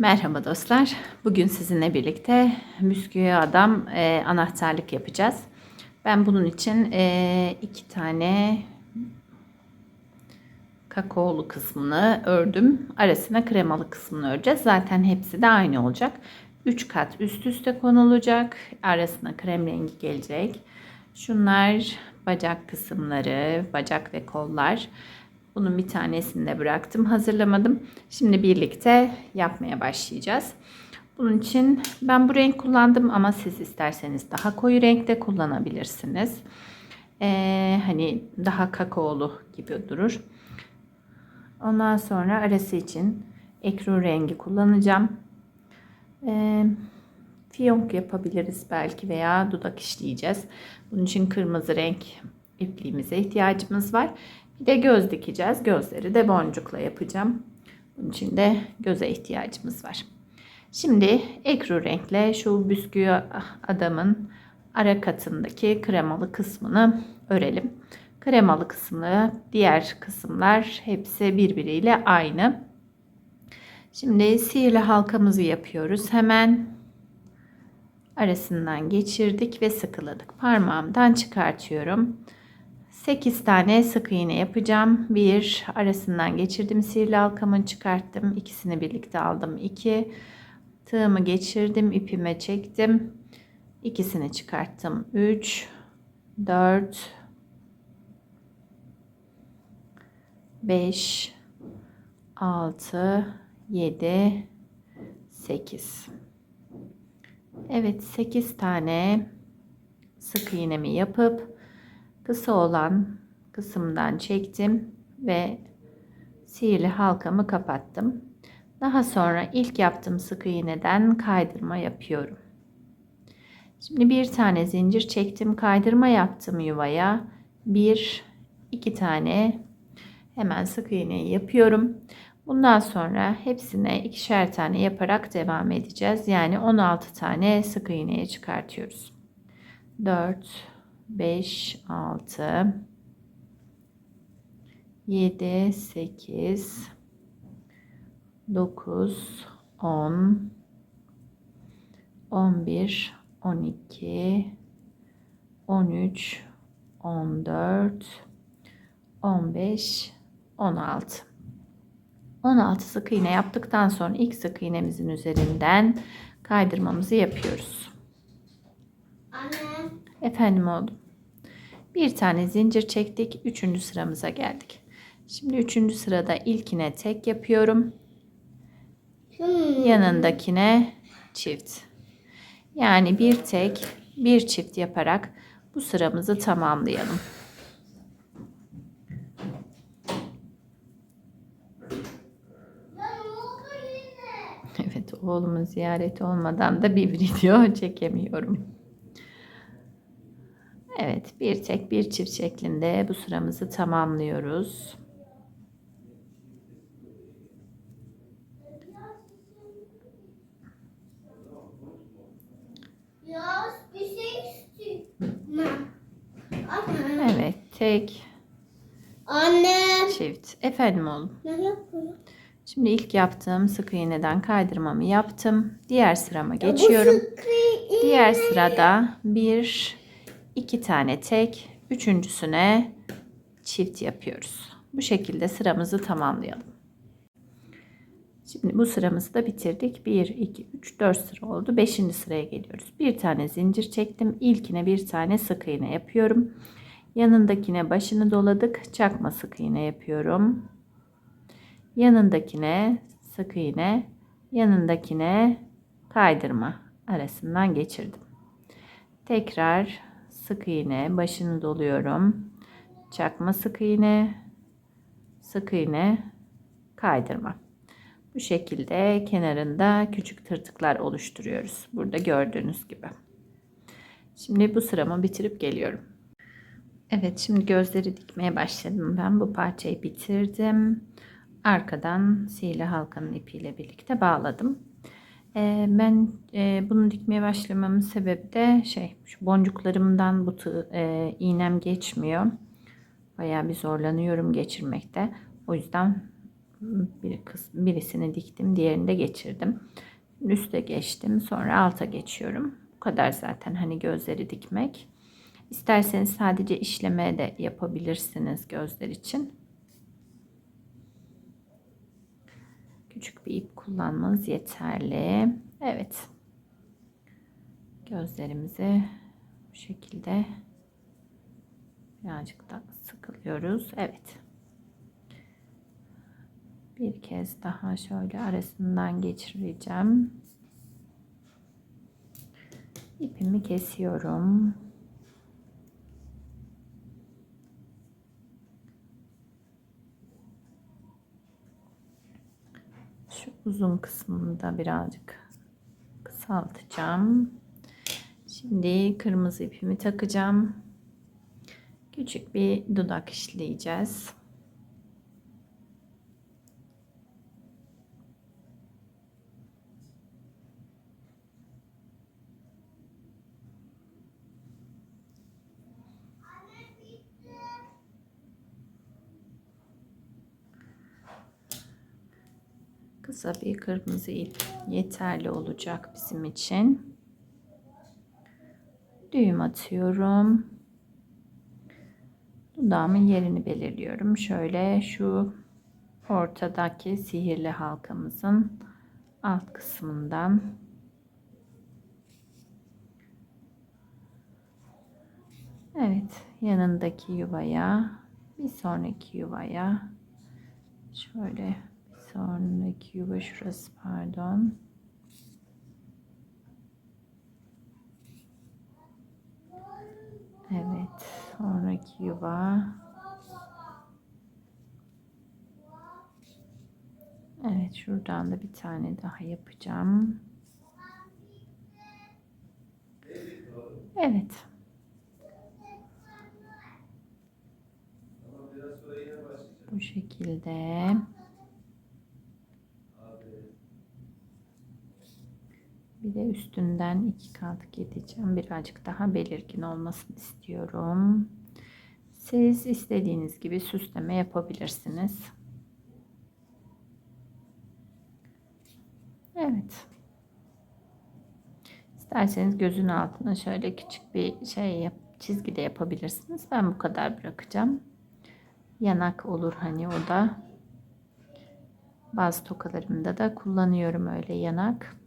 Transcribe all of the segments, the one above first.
Merhaba dostlar. Bugün sizinle birlikte bisküvi adam e, anahtarlık yapacağız. Ben bunun için e, iki tane kakaolu kısmını ördüm. Arasına kremalı kısmını öreceğiz. Zaten hepsi de aynı olacak. 3 kat üst üste konulacak. Arasına krem rengi gelecek. Şunlar bacak kısımları, bacak ve kollar. Bunun bir tanesini de bıraktım, hazırlamadım. Şimdi birlikte yapmaya başlayacağız. Bunun için ben bu renk kullandım ama siz isterseniz daha koyu renkte kullanabilirsiniz. Ee, hani daha kakaolu gibi durur. Ondan sonra arası için ekru rengi kullanacağım. Ee, fiyonk yapabiliriz belki veya dudak işleyeceğiz. Bunun için kırmızı renk ipliğimize ihtiyacımız var. Bir de göz dikeceğiz. Gözleri de boncukla yapacağım. Bunun için de göze ihtiyacımız var. Şimdi ekru renkle şu bisküvi adamın ara katındaki kremalı kısmını örelim. Kremalı kısmı, diğer kısımlar hepsi birbiriyle aynı. Şimdi sihirli halkamızı yapıyoruz. Hemen arasından geçirdik ve sıkıladık. Parmağımdan çıkartıyorum. 8 tane sık iğne yapacağım. Bir arasından geçirdim sihirli halkamı çıkarttım. İkisini birlikte aldım. 2 tığımı geçirdim, ipime çektim. İkisini çıkarttım. 3 4 5 6 7 8 Evet 8 tane sık iğnemi yapıp kısa olan kısımdan çektim ve sihirli halkamı kapattım. Daha sonra ilk yaptığım sık iğneden kaydırma yapıyorum. Şimdi bir tane zincir çektim, kaydırma yaptım yuvaya. Bir, iki tane hemen sık iğneyi yapıyorum. Bundan sonra hepsine ikişer tane yaparak devam edeceğiz. Yani 16 tane sık iğneye çıkartıyoruz. 4 5 6 7 8 9 10 11 12 13 14 15 16 16 sık iğne yaptıktan sonra ilk sık iğnemizin üzerinden kaydırmamızı yapıyoruz. Anne. Efendim oğlum. Bir tane zincir çektik. Üçüncü sıramıza geldik. Şimdi üçüncü sırada ilkine tek yapıyorum. Hmm. Yanındakine çift. Yani bir tek, bir çift yaparak bu sıramızı tamamlayalım. Evet oğlumun ziyareti olmadan da bir video çekemiyorum. Evet bir tek bir çift şeklinde bu sıramızı tamamlıyoruz. Evet tek Anne. çift. Efendim oğlum. Şimdi ilk yaptığım sık iğneden kaydırmamı yaptım. Diğer sırama geçiyorum. Diğer sırada bir, iki tane tek, üçüncüsüne çift yapıyoruz. Bu şekilde sıramızı tamamlayalım. Şimdi bu sıramızı da bitirdik. 1, 2, 3, 4 sıra oldu. 5. sıraya geliyoruz. Bir tane zincir çektim. İlkine bir tane sık iğne yapıyorum. Yanındakine başını doladık. Çakma sık iğne yapıyorum. Yanındakine sık iğne, yanındakine kaydırma arasından geçirdim. Tekrar sık iğne, başını doluyorum. Çakma sık iğne, sık iğne, kaydırma. Bu şekilde kenarında küçük tırtıklar oluşturuyoruz. Burada gördüğünüz gibi. Şimdi bu sıramı bitirip geliyorum. Evet şimdi gözleri dikmeye başladım. Ben bu parçayı bitirdim. Arkadan sihirli halkanın ipiyle birlikte bağladım. Ee, ben e, bunu dikmeye başlamamın sebebi de şey şu boncuklarımdan bu tığ, e, iğnem geçmiyor. Bayağı bir zorlanıyorum geçirmekte. O yüzden bir kısm, birisini diktim, diğerini de geçirdim. Üste geçtim, sonra alta geçiyorum. Bu kadar zaten hani gözleri dikmek. İsterseniz sadece işleme de yapabilirsiniz gözler için. Küçük bir ip kullanmanız yeterli. Evet. Gözlerimizi bu şekilde birazcık da sıkılıyoruz. Evet. Bir kez daha şöyle arasından geçireceğim. İpimi kesiyorum. Şu uzun kısmını da birazcık kısaltacağım. Şimdi kırmızı ipimi takacağım. Küçük bir dudak işleyeceğiz. Kısa bir kırmızı ip yeterli olacak bizim için. Düğüm atıyorum. Dudağımın yerini belirliyorum. Şöyle şu ortadaki sihirli halkamızın alt kısmından Evet, yanındaki yuvaya, bir sonraki yuvaya şöyle sonraki yuva şurası pardon. Evet, sonraki yuva. Evet, şuradan da bir tane daha yapacağım. Evet. Bu şekilde. De üstünden iki kat gideceğim. Birazcık daha belirgin olmasını istiyorum. Siz istediğiniz gibi süsleme yapabilirsiniz. Evet. İsterseniz gözün altına şöyle küçük bir şey yap, çizgi de yapabilirsiniz. Ben bu kadar bırakacağım. Yanak olur hani o da. Bazı tokalarımda da kullanıyorum öyle yanak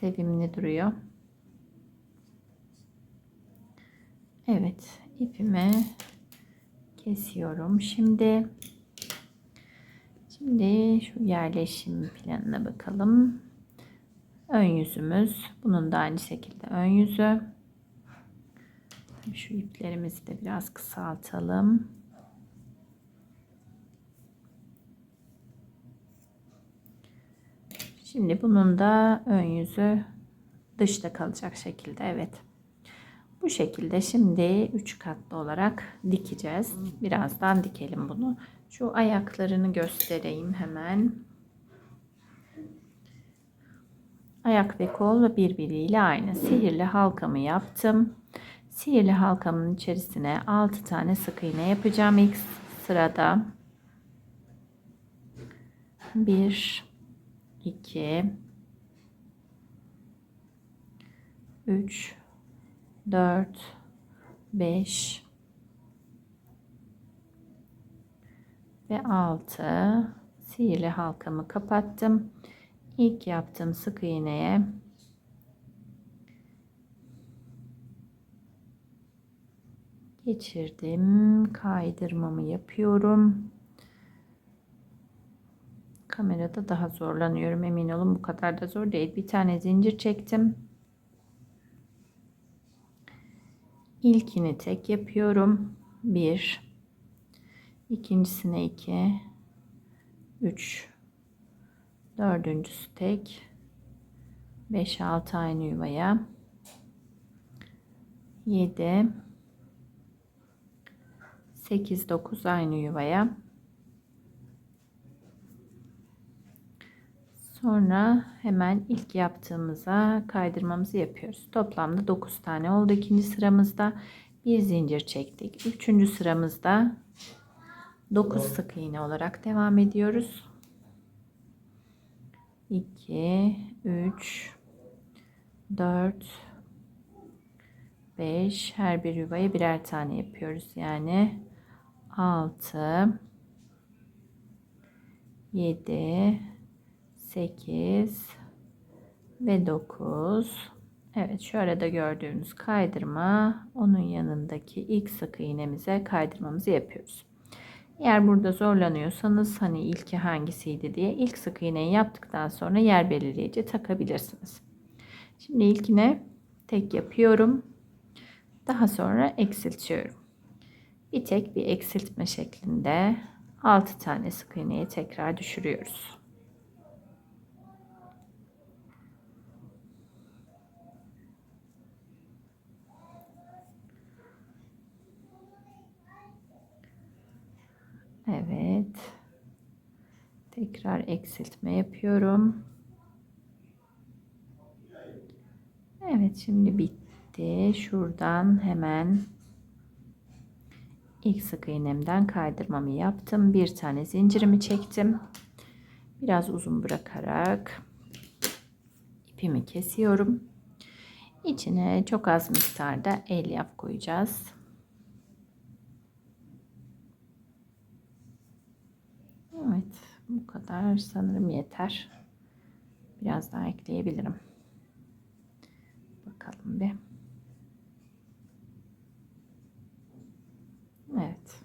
sevimli duruyor. Evet, ipimi kesiyorum. Şimdi şimdi şu yerleşim planına bakalım. Ön yüzümüz. Bunun da aynı şekilde ön yüzü. Şu iplerimizi de biraz kısaltalım. Şimdi bunun da ön yüzü dışta kalacak şekilde. Evet. Bu şekilde şimdi 3 katlı olarak dikeceğiz. Birazdan dikelim bunu. Şu ayaklarını göstereyim hemen. Ayak ve kol birbiriyle aynı. Sihirli halkamı yaptım. Sihirli halkamın içerisine 6 tane sık iğne yapacağım ilk sırada. 1 2 3 4 5 ve 6 sihirli halkamı kapattım. İlk yaptığım sık iğneye geçirdim. Kaydırmamı yapıyorum. Kamerada daha zorlanıyorum emin olun. Bu kadar da zor değil. Bir tane zincir çektim. İlkini tek yapıyorum. 1 ikincisine 2 3 dördüncüsü tek. 5 6 aynı yuvaya. 7 8 9 aynı yuvaya Sonra hemen ilk yaptığımıza kaydırmamızı yapıyoruz. Toplamda 9 tane oldu ikinci sıramızda. Bir zincir çektik. Üçüncü sıramızda 9 sık iğne olarak devam ediyoruz. 2 3 4 5 her bir yuvaya birer tane yapıyoruz. Yani 6 7 8 ve 9 Evet şu arada gördüğünüz kaydırma onun yanındaki ilk sık iğnemize kaydırmamızı yapıyoruz. Eğer burada zorlanıyorsanız hani ilki hangisiydi diye ilk sık iğneyi yaptıktan sonra yer belirleyici takabilirsiniz. Şimdi ilkine tek yapıyorum. Daha sonra eksiltiyorum. Bir tek bir eksiltme şeklinde 6 tane sık iğneyi tekrar düşürüyoruz. Evet. Tekrar eksiltme yapıyorum. Evet şimdi bitti. Şuradan hemen ilk sık iğnemden kaydırmamı yaptım. Bir tane zincirimi çektim. Biraz uzun bırakarak ipimi kesiyorum. İçine çok az miktarda elyaf koyacağız. Evet, bu kadar sanırım yeter. Biraz daha ekleyebilirim. Bakalım bir. Evet.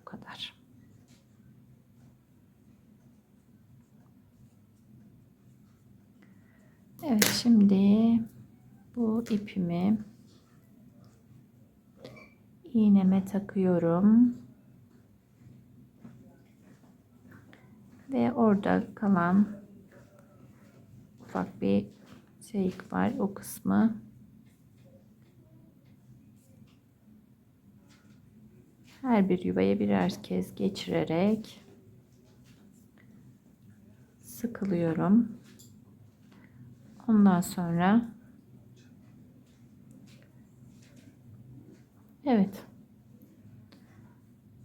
Bu kadar. Evet, şimdi bu ipimi iğneme takıyorum. ve orada kalan ufak bir şey var o kısmı her bir yuvaya birer kez geçirerek sıkılıyorum. Ondan sonra evet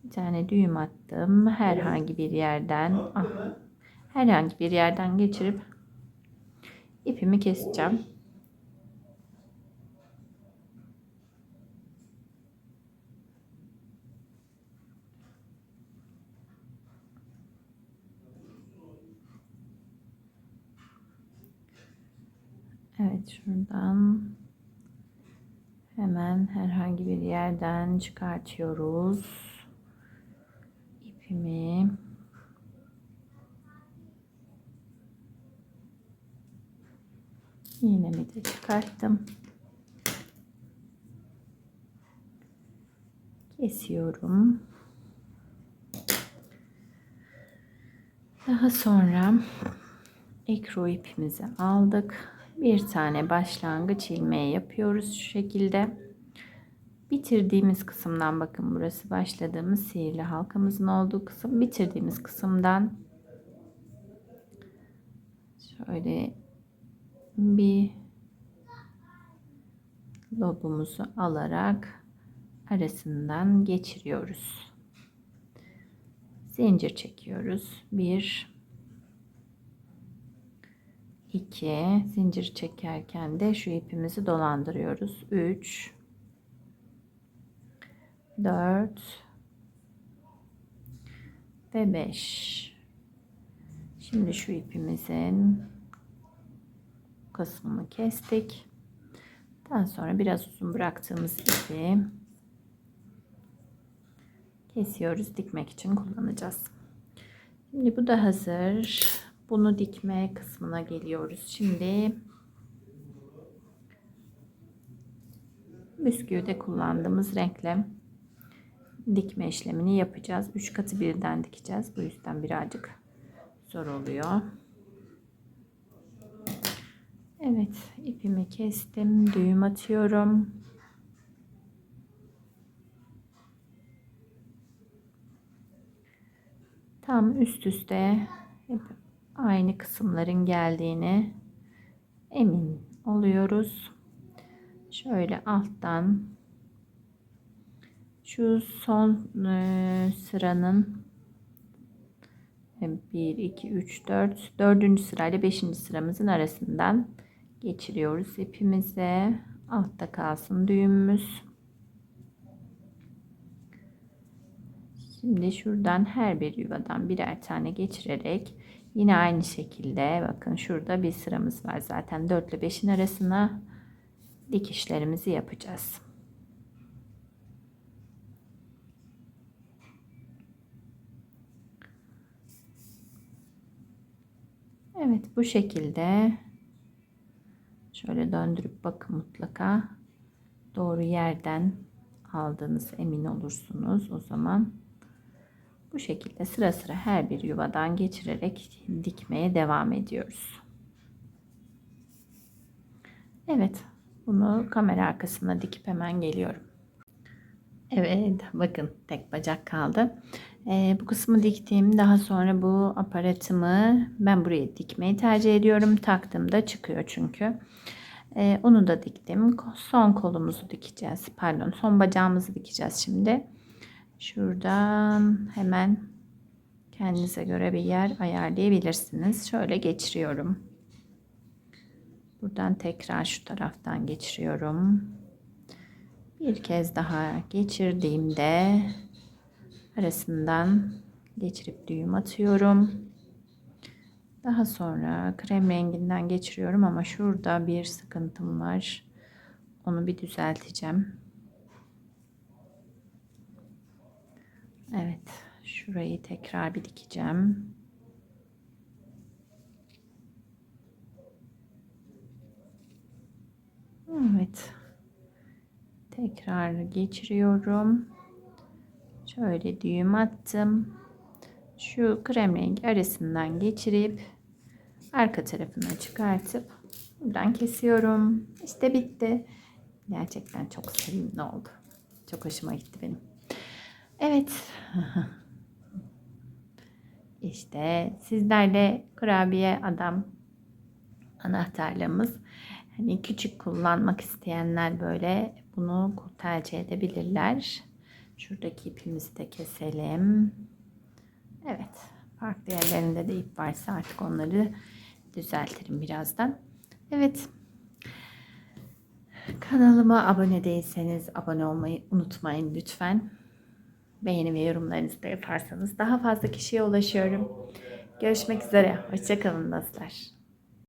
bir tane düğüm attım. Herhangi bir yerden ah, herhangi bir yerden geçirip ipimi keseceğim. Evet şuradan hemen herhangi bir yerden çıkartıyoruz ipimi iğnemi de çıkarttım? Kesiyorum. Daha sonra ekru ipimizi aldık. Bir tane başlangıç ilmeği yapıyoruz şu şekilde. Bitirdiğimiz kısımdan bakın burası başladığımız sihirli halkamızın olduğu kısım. Bitirdiğimiz kısımdan şöyle bir lobumuzu alarak arasından geçiriyoruz. Zincir çekiyoruz. 1 2 zincir çekerken de şu ipimizi dolandırıyoruz. 3 4 ve 5 şimdi şu ipimizin kısmını kestik daha sonra biraz uzun bıraktığımız ipi kesiyoruz dikmek için kullanacağız şimdi bu da hazır bunu dikme kısmına geliyoruz şimdi bisküvide kullandığımız renkle dikme işlemini yapacağız. 3 katı birden dikeceğiz. Bu yüzden birazcık zor oluyor. Evet ipimi kestim. Düğüm atıyorum. Tam üst üste hep aynı kısımların geldiğini emin oluyoruz. Şöyle alttan Şu son e, sıranın 1, 2, 3, 4, 4. sırayla 5. sıramızın arasından geçiriyoruz ipimizi. Altta kalsın düğümümüz. Şimdi şuradan her bir yuvadan birer tane geçirerek yine aynı şekilde bakın şurada bir sıramız var zaten 4 ile 5'in arasına dikişlerimizi yapacağız. Evet bu şekilde şöyle döndürüp bakın mutlaka doğru yerden aldığınız emin olursunuz. O zaman bu şekilde sıra sıra her bir yuvadan geçirerek dikmeye devam ediyoruz. Evet bunu kamera arkasına dikip hemen geliyorum. Evet bakın tek bacak kaldı. Ee, bu kısmı diktim. Daha sonra bu aparatımı ben buraya dikmeyi tercih ediyorum. Taktığımda çıkıyor çünkü. Ee, onu da diktim. Son kolumuzu dikeceğiz. Pardon son bacağımızı dikeceğiz şimdi. Şuradan hemen kendinize göre bir yer ayarlayabilirsiniz. Şöyle geçiriyorum. Buradan tekrar şu taraftan geçiriyorum. Bir kez daha geçirdiğimde arasından geçirip düğüm atıyorum. Daha sonra krem renginden geçiriyorum ama şurada bir sıkıntım var. Onu bir düzelteceğim. Evet, şurayı tekrar bir dikeceğim. Evet. Tekrar geçiriyorum. Şöyle düğüm attım. Şu krem rengi arasından geçirip arka tarafına çıkartıp buradan kesiyorum. İşte bitti. Gerçekten çok sevimli oldu. Çok hoşuma gitti benim. Evet. İşte sizlerle kurabiye adam anahtarlığımız. Hani küçük kullanmak isteyenler böyle bunu tercih edebilirler. Şuradaki ipimizi de keselim. Evet. Farklı yerlerinde de ip varsa artık onları düzeltirim birazdan. Evet. Kanalıma abone değilseniz abone olmayı unutmayın lütfen. Beğeni ve yorumlarınızı da yaparsanız daha fazla kişiye ulaşıyorum. Görüşmek üzere. Hoşçakalın dostlar.